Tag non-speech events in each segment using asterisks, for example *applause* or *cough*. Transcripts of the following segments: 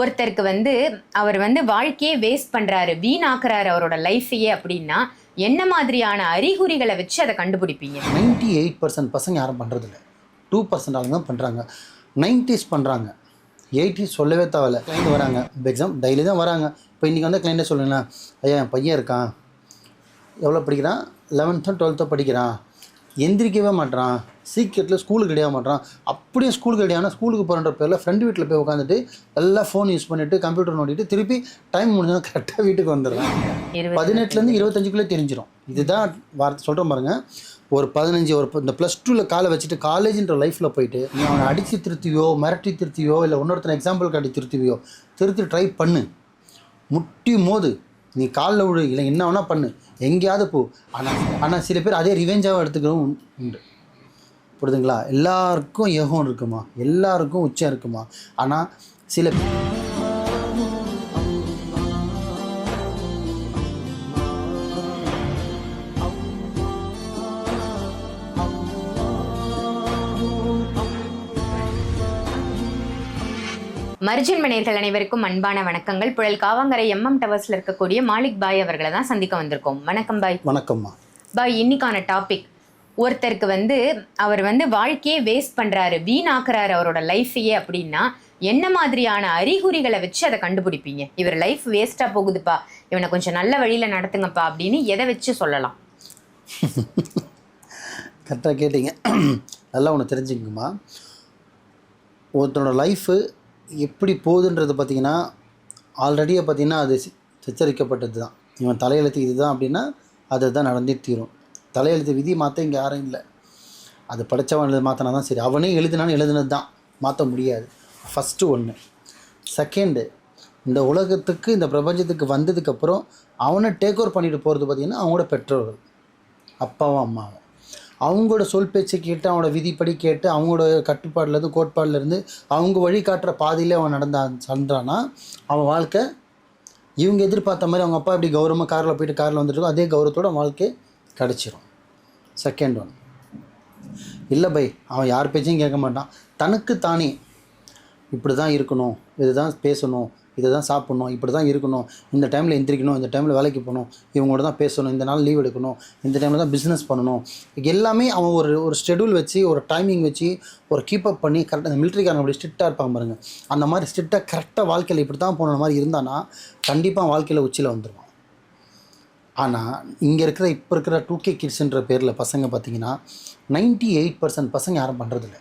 ஒருத்தருக்கு வந்து அவர் வந்து வாழ்க்கையே வேஸ்ட் பண்ணுறாரு வீணாக்குறாரு அவரோட லைஃபையே அப்படின்னா என்ன மாதிரியான அறிகுறிகளை வச்சு அதை கண்டுபிடிப்பீங்க? நைன்டி எயிட் பர்சன்ட் பசங்க யாரும் பண்ணுறதில்ல டூ பர்சன்ட் ஆளுங்க தான் பண்ணுறாங்க நைன்டிஸ் பண்ணுறாங்க எயிட்டிஸ் சொல்லவே தேவையில்ல. கிளைண்ட் வராங்க. எக்ஸாம் டெய்லி தான் வராங்க. இப்போ இன்றைக்கி வந்து கிளைண்ட்டே சொல்லுங்களேன் ஐயா என் பையன் இருக்கான். எவ்வளோ படிக்கிறான்? லெவன்த்தோ டுவெல்த்தோ படிக்கிறான். எந்திரிக்கவே மாட்றான். சீக்கிரத்தில் ஸ்கூலுக்கு கிடையாக மாட்றான். அப்படியே ஸ்கூலுக்கு கிடையானா ஸ்கூலுக்கு போகிறன்ற பேரில் ஃப்ரெண்டு வீட்டில் போய் உட்காந்துட்டு எல்லாம் ஃபோன் யூஸ் பண்ணிவிட்டு கம்ப்யூட்டர் நோண்டிட்டு திருப்பி டைம் முடிஞ்சதும் கரெக்டாக வீட்டுக்கு வந்துடுறான். பதினெட்டுலேருந்து இருபத்தஞ்சுக்குள்ளே தெரிஞ்சிடும் இதுதான் வார்த்தை சொல்கிறேன் பாருங்க. ஒரு பதினஞ்சு ஒரு இந்த ப்ளஸ் டூவில் காலை வச்சுட்டு காலேஜ்ன்ற லைஃப்பில் போயிட்டு நீ அவனை அடித்து திருத்தியோ மிரட்டி திருத்தியோ இல்லை இன்னொருத்தனை எக்ஸாம்பிள் காட்டி திருத்திவியோ திருத்தி ட்ரை பண்ணு. முட்டி மோது. நீ காலில் விடு இல்லை என்ன வேணால் பண்ணு. எங்கேயாவது போ. ஆனால் ஆனால் சில பேர் அதே ரிவெஞ்சாக எடுத்துக்கிறவும் உண்டு- உண்டு. புரியுதுங்களா எல்லாருக்கும் யகம் இருக்குமா? எல்லாருக்கும் உச்சம் இருக்குமா? ஆனால் சில மர்ஜன் மணியர்கள் அனைவருக்கும் அன்பான வணக்கங்கள். புழல் காவாங்கரை எம்எம் டவர்ஸ்ல இருக்கக்கூடிய மாலிக் பாய் அவர்களை தான் சந்திக்க வந்திருக்கோம். வணக்கம் பாய். வணக்கம்மா. பாய் இன்னைக்கான டாபிக் ஒருத்தருக்கு வந்து அவர் வந்து வாழ்க்கையே வேஸ்ட் பண்றாரு வீணாக்குறாரு அவரோட லைஃபையே அப்படின்னா என்ன மாதிரியான அறிகுறிகளை வச்சு அதை கண்டுபிடிப்பீங்க? இவர் லைஃப் வேஸ்டா போகுதுப்பா. இவனை கொஞ்சம் நல்ல வழியில நடத்துங்கப்பா அப்படின்னு எதை வச்சு சொல்லலாம்? *laughs* கரெக்டாக கேட்டீங்க. *clears throat* நல்லா ஒன்று தெரிஞ்சுக்கங்கம்மா. ஒருத்தனோட லைஃபு எப்படி போகுதுன்றது பார்த்தீங்கன்னா ஆல்ரெடியே பார்த்தீங்கன்னா அது சி- சித்தரிக்கப்பட்டது தான் இவன் தலையெழுத்து இதுதான் அப்படின்னா அது தான் நடந்தே தீரும். தலையெழுத்து விதி மாற்ற இங்கே யாரும் இல்லை. அது படித்தவன் எழுத மாற்றினா தான் சரி. அவனே எழுதினான்னு எழுதுனது தான் மாற்ற முடியாது. ஃபஸ்ட்டு ஒன்று செகண்டு இந்த உலகத்துக்கு இந்த பிரபஞ்சத்துக்கு வந்ததுக்கப்புறம் அவனை டேக் ஓவர் பண்ணிட்டு போகிறது பார்த்திங்கன்னா அவங்களோட பெற்றோர்கள். அப்பாவும் அம்மாவும். அவங்களோட சொல் பேச்சை கேட்டு அவனோட விதிப்படி கேட்டு அவங்களோட கட்டுப்பாடுலேருந்து கோட்பாடுலேருந்து அவங்க வழிகாட்டுற பாதையிலே அவன் நடந்தான் சொல்கிறான்னா அவன் வாழ்க்கை இவங்க எதிர்பார்த்த மாதிரி அவங்க அப்பா இப்படி கௌரவமாக காரில் போயிட்டு காரில் வந்துட்டு அதே கௌரவத்தோட வாழ்க்கை கிடச்சிரும். செகண்ட் ஒன் இல்லை பை அவன் யார் பேச்சையும் கேட்க மாட்டான். தனக்கு தானே இப்படி தான் இருக்கணும் இதுதான் பேசணும் இதை தான் சாப்பிட்ணும் இப்படி தான் இருக்கணும் இந்த டைமில் எந்திரிக்கணும் இந்த டைமில் வேலைக்கு போகணும் இவங்களோட தான் பேசணும் இந்த நாள் லீவ் எடுக்கணும் இந்த டைமில் தான் பிஸ்னஸ் பண்ணணும். எல்லாமே அவன் ஒரு ஒரு ஷெடியூல் வச்சு ஒரு டைமிங் வச்சு ஒரு கீப்பப் பண்ணி கரெக்டாக இந்த மிலிட்ரிக்காரங்க அப்படி ஸ்ட்ரிக்டாக இருப்பாங்க பாருங்கள் அந்த மாதிரி ஸ்ட்ரிக்டாக கரெக்டாக வாழ்க்கையில் இப்படி தான் போன மாதிரி இருந்தானா கண்டிப்பாக வாழ்க்கையில் உச்சியில் வந்துடுவான் ஆனால் இங்கே இருக்கிற இப்போ இருக்கிற டூ கே கிட்ஸ்ன்ற பேரில் பசங்க பார்த்தீங்கன்னா நைன்ட்டி எயிட் பர்சன்ட் பசங்க யாரும் பண்ணுறதில்ல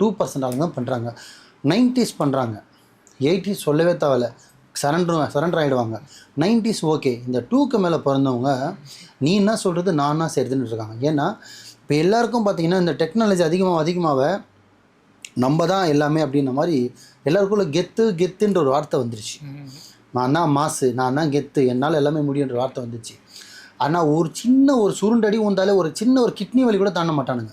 டூ பர்சன்ட் ஆளுங்க தான் பண்ணுறாங்க நைன்டிஸ் பண்ணுறாங்க எயிட்டிஸ் சொல்லவே தேவையில்ல. சரண்டர் சரண்டர் ஆகிடுவாங்க நைன்டிஸ் ஓகே இந்த டூக்கு மேலே பிறந்தவங்க நீ என்ன சொல்கிறது நான் என்ன செய்கிறதுன்னு இருக்காங்க. ஏன்னா இப்போ எல்லாருக்கும் பார்த்தீங்கன்னா இந்த டெக்னாலஜி அதிகமாக அதிகமாக நம்ம தான் எல்லாமே அப்படின்ற மாதிரி எல்லாருக்குள்ள கெத்து கெத்துன்ற ஒரு வார்த்தை வந்துருச்சு. நான் தான் மாசு நான் தான் கெத்து என்னால் எல்லாமே முடியுன்ற வார்த்தை வந்துச்சு. ஆனால் ஒரு சின்ன ஒரு சுருண்டடி வந்தாலே ஒரு சின்ன ஒரு கிட்னி வலி கூட தாண்ட மாட்டானுங்க.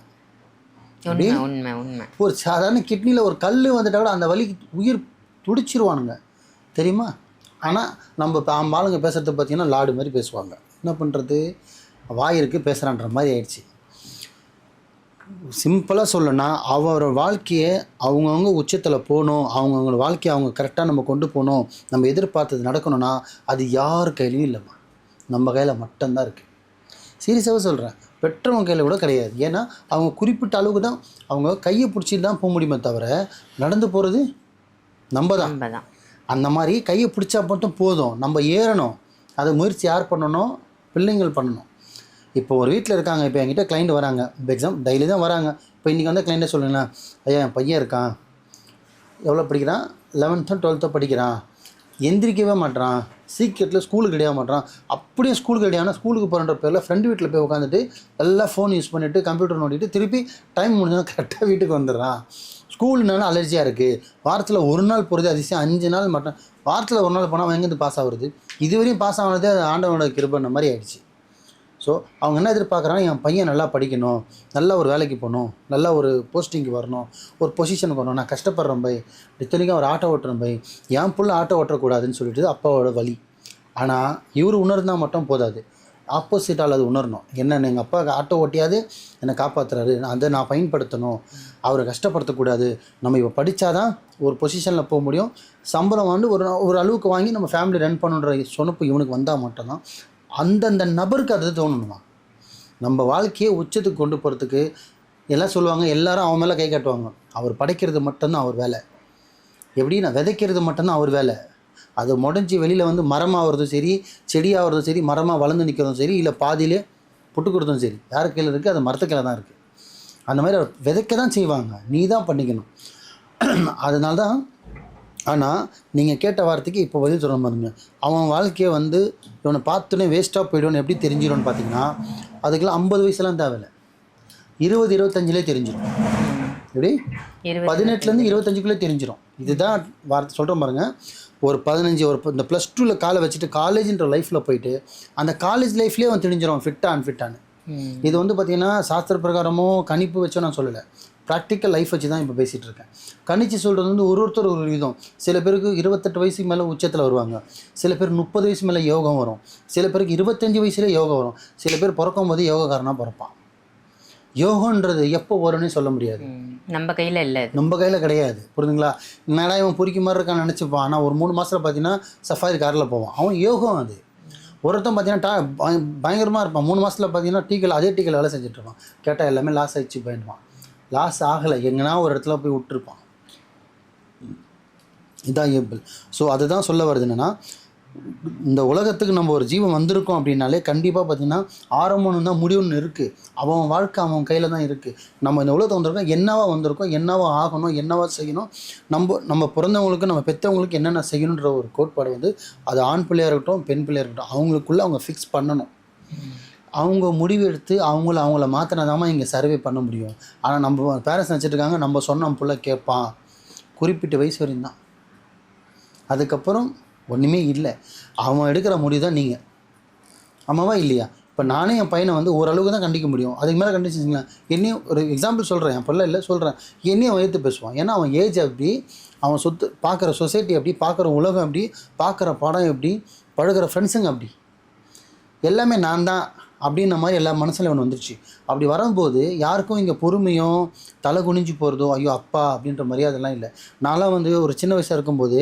ஒரு சாதாரண கிட்னியில் ஒரு கல் வந்துட்டா கூட அந்த வலிக்கு உயிர் துடிச்சிருவானுங்க. தெரியுமா? ஆனால் நம்ம இப்போ ஆளுங்க பேசுகிறது பார்த்தீங்கன்னா லாடு மாதிரி பேசுவாங்க. என்ன பண்ணுறது வாயிருக்கு பேசுகிறான்ற மாதிரி ஆயிடுச்சு. சிம்பிளாக சொல்லணும்னா அவரோட வாழ்க்கையை அவங்கவுங்க உச்சத்தில் போகணும். அவங்கவுங்க வாழ்க்கையை அவங்க கரெக்டாக நம்ம கொண்டு போகணும். நம்ம எதிர்பார்த்தது நடக்கணும்னா அது யார் கையிலையும் இல்லைம்மா. நம்ம கையில் மட்டும்தான் இருக்குது சீரியஸாக சொல்கிறேன் பெற்றவங்க கையில் கூட கிடையாது. ஏன்னா அவங்க குறிப்பிட்ட அளவுக்கு தான் அவங்க கையை பிடிச்சிட்டு தான் போக முடியுமே தவிர நடந்து போகிறது நம்ம தான் அந்த மாதிரி கையை பிடிச்சா மட்டும் போதும். நம்ம ஏறணும். அதை முயற்சி யார் பண்ணணும்? பிள்ளைங்கள் பண்ணணும். இப்போ ஒரு வீட்டில் இருக்காங்க. இப்போ என்கிட்ட கிளைண்ட் வராங்க. எக்ஸாம் டெய்லி தான் வராங்க. இப்போ இன்றைக்கி வந்து கிளைண்ட்டே சொல்லுங்களேன். ஐயா என் பையன் இருக்கான். எவ்வளோ படிக்கிறான்? லெவன்த்தோ டுவெல்த்தோ படிக்கிறான். எந்திரிக்கவே மாட்டான் சீக்கிரத்தில் ஸ்கூலுக்கு கிடையாது மாட்டான் அப்படியே ஸ்கூலுக்கு கிடையாது ஸ்கூலுக்கு போகிறன்ற பேரில் ஃப்ரெண்டு வீட்டில் போய் உட்காந்துட்டு எல்லாம் ஃபோன் யூஸ் பண்ணிவிட்டு கம்ப்யூட்டர் நோண்டிட்டு திருப்பி டைம் முடிஞ்சதும் கரெக்டாக வீட்டுக்கு வந்துடுறான். ஸ்கூல்னால அலர்ஜியாக இருக்குது வாரத்தில் ஒரு நாள் போகிறது அதிசயம். அஞ்சு நாள் மட்டும். வாரத்தில் ஒரு நாள் போனால் அவன் எங்கேருந்து பாஸ் ஆகுறது? இதுவரையும் பாஸ் ஆனதே அது ஆண்டவனோட கிருபண்ண மாதிரி ஆயிடுச்சு. ஸோ அவங்க என்ன எதிர்பார்க்குறாங்க என் பையன் நல்லா படிக்கணும் நல்லா ஒரு வேலைக்கு போகணும் நல்லா ஒரு போஸ்டிங்க்கு வரணும் ஒரு பொசிஷனுக்கு வரணும். நான் கஷ்டப்படுறேன் பை. இத்தனைக்கும் அவர் ஆட்டோ ஓட்டுறேன் பை. என் புள்ள ஆட்டோ ஓட்டக்கூடாதுன்னு சொல்லிட்டு அப்பாவோட வழி. ஆனால் இவர் உணர்ந்தால் மட்டும் போதாது. ஆப்போசிட்டால் அது உணரணும். என்ன எங்கள் அப்பா ஆட்டோ ஓட்டியாவது என்னை காப்பாற்றுறாரு அதை நான் பயன்படுத்தணும். அவரை கஷ்டப்படுத்தக்கூடாது. நம்ம இப்போ படித்தாதான் ஒரு பொசிஷனில் போக முடியும். சம்பளம் வந்து ஒரு ஒரு அளவுக்கு வாங்கி நம்ம ஃபேமிலி ரன் பண்ணுன்ற சொனப்பு இவனுக்கு வந்தால் மட்டும்தான். அந்தந்த நபருக்கு அது தோணணுமா? நம்ம வாழ்க்கையை உச்சத்துக்கு கொண்டு போகிறதுக்கு எல்லாம் சொல்லுவாங்க எல்லாரும் அவன் மேலே கை காட்டுவாங்க. அவர் படைக்கிறது மட்டும்தான் அவர் வேலை. எப்படின்னா விதைக்கிறது மட்டும்தான் அவர் வேலை. அது முடஞ்சி வெளியில் வந்து மரமாகிறதும் சரி செடியாகிறதும் சரி மரமாக வளர்ந்து நிற்கிறதும் சரி இல்லை பாதியிலே புட்டு கொடுத்தும் சரி. யார் கையில் இருக்குது அது மரத்துக்கையில் தான் இருக்குது அந்த மாதிரி அவர் விதைக்க தான் செய்வாங்க. நீ தான் பண்ணிக்கணும். அதனால தான் ஆனால் நீங்கள் கேட்ட வார்த்தைக்கு இப்போ பதில் சொல்ல பாருங்க. அவன் வாழ்க்கையை வந்து இவனை பார்த்தோன்னே வேஸ்ட்டாக போய்டுவோன்னு எப்படி தெரிஞ்சிடும்னு பார்த்தீங்கன்னா அதுக்கெல்லாம் ஐம்பது வயசுலாம் தேவையில்லை. இருபது இருபத்தஞ்சிலே தெரிஞ்சிடும் எப்படி? பதினெட்டுலேருந்து இருபத்தஞ்சுக்குள்ளே தெரிஞ்சிடும் இதுதான் வார்த்தை சொல்கிறேன் பாருங்க. ஒரு பதினஞ்சு ஒரு இந்த ப்ளஸ் டூவில் காலை வச்சுட்டு காலேஜ்ன்ற லைஃப்பில் போயிட்டு அந்த காலேஜ் லைஃப்லேயே அவன் தெரிஞ்சிடும் ஃபிட்டா அன்ஃபிட்டான்னு ம். இது வந்து பார்த்தீங்கன்னா சாஸ்திர பிரகாரமோ கணிப்பு வச்சோ நான் சொல்லலை. ப்ராக்டிக்கல் லைஃப் வச்சு தான் இப்போ பேசிகிட்டு இருக்கேன் கணிச்சு சொல்கிறது வந்து ஒரு ஒருத்தர் ஒரு விதம். சில பேருக்கு இருபத்தெட்டு வயசுக்கு மேலே உச்சத்தில் வருவாங்க. சில பேர் முப்பது வயசு மேலே யோகம் வரும். சில பேருக்கு இருபத்தஞ்சி வயசுலேயே யோகம் வரும். சில பேர் பிறக்கும் போது யோகக்காரனாக பிறப்பான். யோகன்றது எப்போ வரும்னே சொல்ல முடியாது. நம்ம கையில இல்ல நம்ம கையில் கிடையாது. புரியுதுங்களா என்னடா இவன் பொறிக்க மாதிரி இருக்கான்னு நினச்சிப்பான். ஆனால் ஒரு மூணு மாதத்தில் பார்த்தீங்கன்னா சஃபாரி காரில் போவான். அவன் யோகம் அது. ஒருத்தன் பார்த்தீங்கன்னா டா பய பயங்கரமாக இருப்பான். மூணு மாதத்தில் பார்த்தீங்கன்னா டீக்கல் அதே டீக்கல் வேலை செஞ்சுட்டு இருப்பான். கேட்டால் எல்லாமே லாஸ் ஆயிடுச்சு பயந்துவான் லாஸ் ஆகலை. எங்கன்னா ஒரு இடத்துல போய் விட்டுருப்பான். இதான் இயல்பு. ஸோ அதுதான் சொல்ல வருது என்னென்னா இந்த உலகத்துக்கு நம்ம ஒரு ஜீவன் வந்திருக்கோம் அப்படின்னாலே கண்டிப்பாக பார்த்தீங்கன்னா ஆரம்பம்னு தான் முடிவுன்னு இருக்குது அவன் வாழ்க்கை அவன் கையில் தான் இருக்குது நம்ம இந்த உலகத்தை வந்திருக்கோம். என்னவா வந்திருக்கோம்? என்னவா ஆகணும்? என்னவா செய்யணும்? நம்ம நம்ம பிறந்தவங்களுக்கு நம்ம பெற்றவங்களுக்கு என்னென்ன செய்யணுன்ற ஒரு கோட்பாடு வந்து அது ஆண் பிள்ளையாக இருக்கட்டும் பெண் பிள்ளையாக இருக்கட்டும் அவங்களுக்குள்ளே அவங்க ஃபிக்ஸ் பண்ணணும். அவங்க முடிவு எடுத்து அவங்கள அவங்கள மாற்றினாதாம இங்கே சர்வே பண்ண முடியும். ஆனால் நம்ம பேரண்ட்ஸ் நினச்சிட்ருக்காங்க நம்ம சொன்ன புள்ள கேட்பான் குறிப்பிட்ட வயசு வரையும் தான். அதுக்கப்புறம் ஒன்றுமே இல்லை. அவன் எடுக்கிற முடிவு தான் நீங்கள் ஆமாவா இல்லையா? இப்போ நானே என் பையனை வந்து ஓரளவுக்கு தான் கண்டிக்க முடியும். அதுக்கு மேலே கண்டிச்சிங்களா என்னையும் ஒரு எக்ஸாம்பிள் சொல்கிறேன் என் பிள்ளை இல்லை சொல்கிறேன் என்னையும் அவன் எடுத்து பேசுவான். ஏன்னா அவன் ஏஜ் அப்படி அவன் சொத்து பார்க்குற சொசைட்டி அப்படி பார்க்குற உலகம் அப்படி பார்க்குற படம் எப்படி பழகிற ஃப்ரெண்ட்ஸுங்க அப்படி. எல்லாமே நான் தான். அப்படின்ன மாதிரி எல்லா மனசுல ஒன்று வந்துருச்சு. அப்படி வரும்போது யாருக்கும் இங்கே பொறுமையும் தலை குனிஞ்சு போகிறதோ ஐயோ அப்பா அப்படின்ற மரியாதைலாம் இல்லை. நான்லாம் வந்து ஒரு சின்ன வயசாக இருக்கும்போது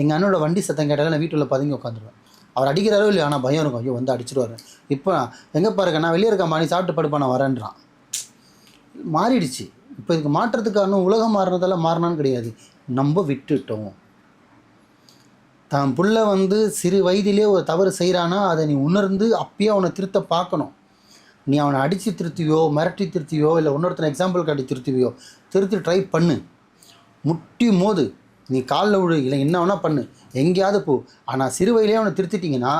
எங்கள் அண்ணனோட வண்டி சத்தம் கேட்டாலும் நான் வீட்டில் பதுங்கி உட்காந்துருவேன் அவர் அடிக்கிறாரோ இல்லையா ஆனால் பயம் இருக்கும். ஐயோ வந்து அடிச்சிருவாரு. இப்போ எங்கே பாருங்க நான் வெளியே இருக்கேன் நீ சாப்பிட்டு படுப்பா நான் வரேன்றான். மாறிடுச்சு. இப்போ இதுக்கு மாற்றத்துக்கு உலகம் மாறினதெல்லாம் மாறினான்னு கிடையாது. நம்ம விட்டுட்டோம். தான் புள்ள வந்து சிறு வயதிலே ஒரு தவறு செய்கிறானா அதை நீ உணர்ந்து அப்பயே அவனை திருத்த பார்க்கணும். நீ அவனை அடித்து திருத்தியோ மிரட்டி திருத்தியோ இல்லை இன்னொருத்தனை எக்ஸாம்பிள் காட்டி திருத்துவியோ திருத்தி ட்ரை பண்ணு. முட்டி மோது. நீ காலில் விழு இல்லை என்ன வேணால் பண்ணு. எங்கேயாவது போ. ஆனால் சிறு வயதிலே அவனை திருத்திட்டிங்கன்னா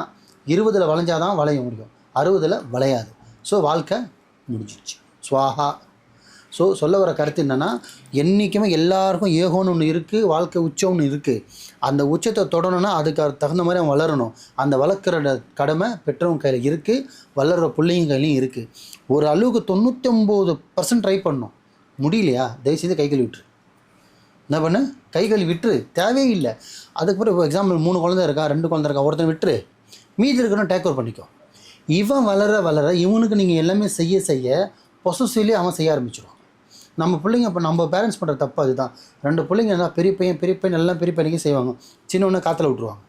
இருபதில் வளைஞ்சாதான் வளைய முடியும். அறுபதில் வளையாது. ஸோ வாழ்க்கை முடிஞ்சிடுச்சு ஸ்வாஹா ஸோ சொல்ல வர கருத்து என்னென்னா என்றைக்குமே எல்லாருக்கும் ஏகோன்னு ஒன்று இருக்குது வாழ்க்கை உச்சம் ஒன்று இருக்குது அந்த உச்சத்தை தொடணும்னா அதுக்கு தகுந்த மாதிரி அவன் வளரணும். அந்த வளர்க்குற கடமை பெற்றவங்க கையில் இருக்குது வளர்கிற பிள்ளைங்க கையிலையும் இருக்குது ஒரு அளவுக்கு தொண்ணூற்றொம்பது பர்சன்ட் ட்ரை பண்ணணும். முடியலையா? தயவுசெய்து கை கழுவி விட்டுரு. என்ன பண்ணு? கை கழுவி விட்டுரு. தேவையே இல்லை. அதுக்கப்புறம் இப்போ எக்ஸாம்பிள் மூணு குழந்தை இருக்கா ரெண்டு குழந்தை இருக்கா ஒருத்தன் விட்டுரு. மீதி இருக்கணும் டேக் ஓவர் பண்ணிக்கோ. இவன் வளர வளர இவனுக்கு நீங்கள் எல்லாமே செய்ய செய்ய பொசசிவ்லி அவன் செய்ய ஆரம்பிச்சிடும் நம்ம பிள்ளைங்க இப்போ நம்ம பேரண்ட்ஸ் பண்ணுற தப்பு அதுதான். ரெண்டு பிள்ளைங்க எல்லாம் பெரிய பையன் பெரிய பையன் எல்லாம் பெரிய பையனையும் செய்வாங்க. சின்னவனை காற்றுல விட்ருவாங்க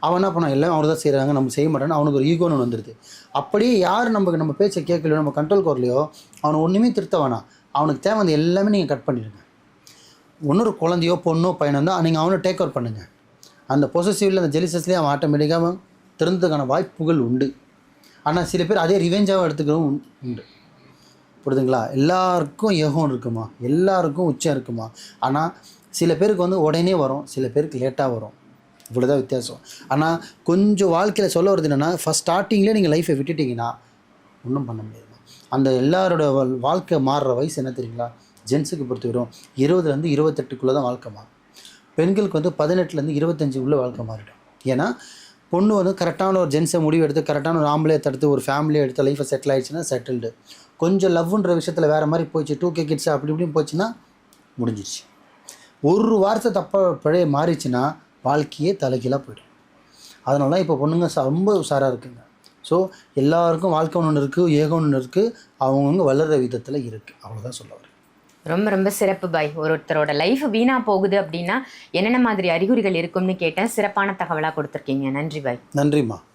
அவன் என்ன பண்ணான் எல்லாம் அவர் தான் செய்கிறாங்க நம்ம செய்ய மாட்டோன்னு அவனுக்கு ஒரு ஈகோன்னு வந்துடுது அப்படியே யார் நமக்கு நம்ம பேச்சை கேட்கலையோ நம்ம கண்ட்ரோல் கோரலையோ அவனை ஒன்றுமே திருத்த வேணாம். அவனுக்கு தேவை எல்லாமே நீங்கள் கட் பண்ணிடுங்க. இன்னொரு குழந்தையோ பொண்ணோ பையனோ தான் நீங்கள் அவனை டேக் ஓவர் பண்ணுங்கள் அந்த பொசசிவ்ல அந்த ஜெலிசஸ்லேயே அவன் ஆட்டோமேட்டிக்காக திறந்ததுக்கான வாய்ப்புகள் உண்டு. ஆனால் சில பேர் அதே ரிவெஞ்சாகவும் எடுத்துக்கிறவும் உண்டு- உண்டு புரியுதுங்களா எல்லாருக்கும் ஏகம் இருக்குமா? எல்லாருக்கும் உச்சம் இருக்குமா? ஆனால் சில பேருக்கு வந்து உடனே வரும் சில பேருக்கு லேட்டாக வரும். இவ்வளோதான் வித்தியாசம். ஆனால் கொஞ்சம் வாழ்க்கையில் சொல்ல வருது என்னென்னா ஃபஸ்ட் ஸ்டார்டிங்லேயே நீங்கள் லைஃப்பை விட்டுட்டிங்கன்னா ஒன்றும் பண்ண முடியாது அந்த எல்லாரோட வாழ்- வாழ்க்கை மாறுற வயசு என்ன தெரியுங்களா? ஜென்ஸுக்கு பொறுத்த வரும் இருபதுலேருந்து இருபத்தெட்டுக்குள்ளே தான் வாழ்க்கை மாறும். பெண்களுக்கு வந்து பதினெட்டுலேருந்து இருபத்தஞ்சு உள்ள வாழ்க்கை மாறிடும். ஏன்னா பொண்ணு வந்து கரெக்டான ஒரு ஜென்ஸை முடிவு எடுத்து கரெக்டான ஒரு ஆம்பளையை தடுத்து ஒரு ஃபேமிலியை எடுத்து லைஃப்பை செட்டில் ஆயிடுச்சுன்னா செட்டில்டு கொஞ்சம் லவ்ன்ற விஷயத்தில் வேறு மாதிரி போச்சு டூ கே கிட்ஸ் அப்படி இப்படின்னு போச்சுன்னா முடிஞ்சிருச்சு. ஒரு வாரத்தை தப்பாக பழைய மாறிச்சுன்னா வாழ்க்கையே தலைகீழாக போயிடும். அதனால தான் இப்போ பொண்ணுங்க ரொம்ப உஷாராக இருக்குங்க. ஸோ எல்லாருக்கும் வாழ்க்கை ஒன்று இருக்குது ஏகம் ஒன்று இருக்குது அவங்கவுங்க வளர்கிற விதத்தில் இருக்குது அவ்வளோதான் சொல்ல வரேன். ரொம்ப ரொம்ப சிறப்பு பாய். ஒருத்தரோட லைஃப் வீணா போகுது அப்படின்னா என்னென்ன மாதிரி அறிகுறிகள் இருக்கும்னு கேட்டேன் சிறப்பான தகவலாக கொடுத்துருக்கீங்க. நன்றி பாய். நன்றிம்மா.